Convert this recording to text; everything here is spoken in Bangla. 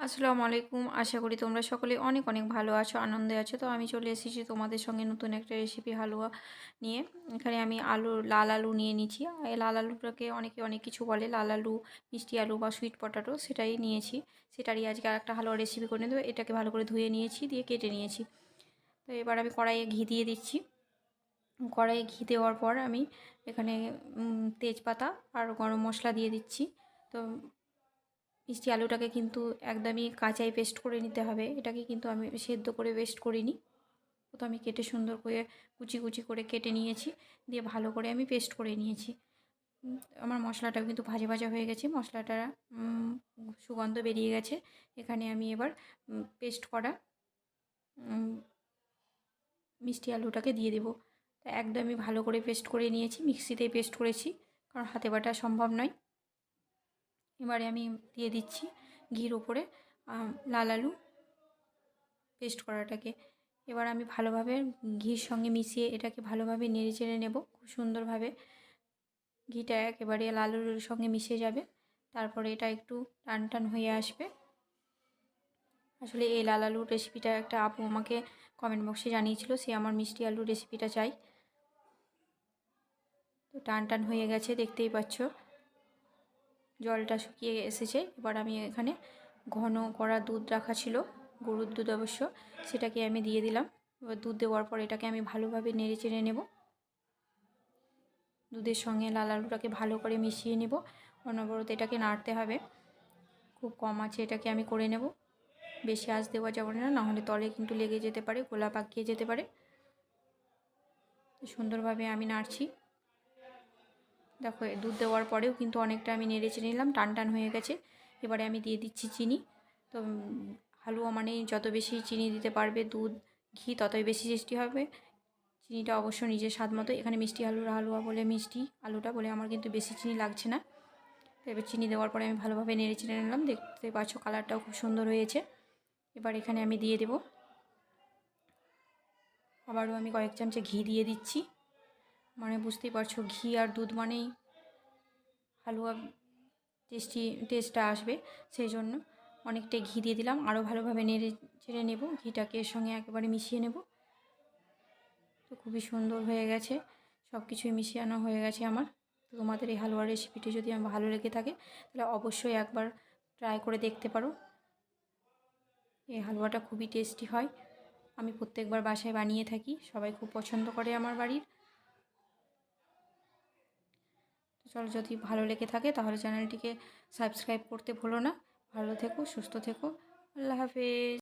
আসসালামু আলাইকুম। আশা করি তোমরা সকলে অনেক অনেক ভালো আছো, আনন্দে আছো। তো আমি চলে এসেছি তোমাদের সঙ্গে নতুন একটা রেসিপি হালুয়া নিয়ে। এখানে আমি আলু, লাল আলু নিয়ে নিচ্ছি এই লাল আলুটাকে অনেকে অনেক কিছু বলে, লাল আলু, মিষ্টি আলু বা সুইট পটাটো সেটাই নিয়েছি। সেটারই আজকে একটা হালুয়া রেসিপি করে দেবো এটাকে ভালো করে ধুয়ে নিয়েছি, দিয়ে কেটে নিয়েছি। তো এবার আমি কড়াইয়ে ঘি দিয়ে দিচ্ছি। কড়াইয়ে ঘি দেওয়ার পর আমি এখানে তেজপাতা আর গরম মশলা দিয়ে দিচ্ছি। তো মিষ্টি আলুটাকে কিন্তু একদমই কাঁচাই পেস্ট করে নিতে হবে। এটাকে কিন্তু আমি সেদ্ধ করে পেস্ট করিনি। তো আমি কেটে সুন্দর করে কুচি কুচি করে কেটে নিয়েছি। দিয়ে ভালো করে আমি পেস্ট করে নিয়েছি। আমার মশলাটাও কিন্তু ভাজা ভাজা হয়ে গেছে। মশলাটা সুগন্ধ বেরিয়ে গেছে। এখানে আমি এবার পেস্ট করা মিষ্টি আলুটাকে দিয়ে দেবো। একদমই ভালো করে পেস্ট করে নিয়েছি। মিক্সিতেই পেস্ট করেছি। কারণ হাতে বাটা সম্ভব নয়। এবারে আমি দিয়ে দিচ্ছি ঘির ওপরে লাল আলু পেস্ট করাটাকে। এবার আমি ভালোভাবে ঘির সঙ্গে মিশিয়ে এটাকে ভালোভাবে নেড়ে চেড়ে নেব, খুব সুন্দরভাবে। ঘিটা একেবারে লাল আলুর সঙ্গে মিশে যাবে, তারপরে এটা একটু টান টান হয়ে আসবে। আসলে এই লাল আলুর রেসিপিটা একটা আপু আমাকে কমেন্ট বক্সে জানিয়েছিল, সে আমার মিষ্টি আলুর রেসিপিটা চাই। তো টান টান হয়ে গেছে, দেখতেই পাচ্ছ। জলটা শুকিয়ে এসেছে। এবার আমি এখানে ঘন করা দুধ রাখা ছিল, গরুর দুধ অবশ্য। সেটাকে আমি দিয়ে দিলাম। এবার দুধ দেওয়ার পর এটাকে আমি ভালোভাবে নেড়ে চেড়ে নেব। দুধের সঙ্গে লাল আলুটাকে ভালো করে মিশিয়ে নেব। অনবরত এটাকে নাড়তে হবে। খুব কম আছে এটাকে আমি করে নেব। বেশি আঁচ দেওয়া যাবে না, নাহলে তলে কিন্তু লেগে যেতে পারে গোলা পাকিয়ে যেতে পারে। সুন্দরভাবে আমি নাড়ছি। দেখো দুধ দেওয়ার পরেও কিন্তু অনেকটা আমি নেড়ে চেড়ে নিলাম, টান টান হয়ে গেছে। এবারে আমি দিয়ে দিচ্ছি চিনি। তো হালুয়া মানে যত বেশি চিনি দিতে পারবে দুধ, ঘি ততই বেশি টেস্টি হবে। চিনিটা অবশ্য নিজের স্বাদ মতো। এখানে মিষ্টি আলুর হালুয়া বলে মিষ্টি, আলুটা বলে আমার কিন্তু বেশি চিনি লাগছে না। তো এবার চিনি দেওয়ার পরে আমি ভালোভাবে নেড়ে চেড়ে নিলাম। দেখতে পাচ্ছ কালারটাও খুব সুন্দর হয়েছে। এবার এখানে আমি দিয়ে দেব। আবারও আমি কয়েক চামচে ঘি দিয়ে দিচ্ছি। মানে বুঝতেই পারছ, ঘি আর দুধ মানেই হালুয়া টেস্টি টেস্টটা আসবে। সেই জন্য অনেকটাই ঘি দিয়ে দিলাম। আরও ভালোভাবে নেড়ে চেড়ে নেব। ঘিটাকে এর সঙ্গে একেবারে মিশিয়ে নেব। তো খুবই সুন্দর হয়ে গেছে। সব কিছুই মিশিয়ানো হয়ে গেছে আমার। তো তোমাদের এই হালুয়ার রেসিপিটি যদি আমার ভালো লেগে থাকে, তাহলে অবশ্যই একবার ট্রাই করে দেখতে পারো। এই হালুয়াটা খুবই টেস্টি হয়। আমি প্রত্যেকবার বাসায় বানিয়ে থাকি। সবাই খুব পছন্দ করে আমার বাড়ির। চলো যদি ভালো লেগে থাকে তাহলে চ্যানেলটিকে সাবস্ক্রাইব করতে ভুলো না। ভালো থেকো, সুস্থ থেকো। আল্লাহ হাফেজ।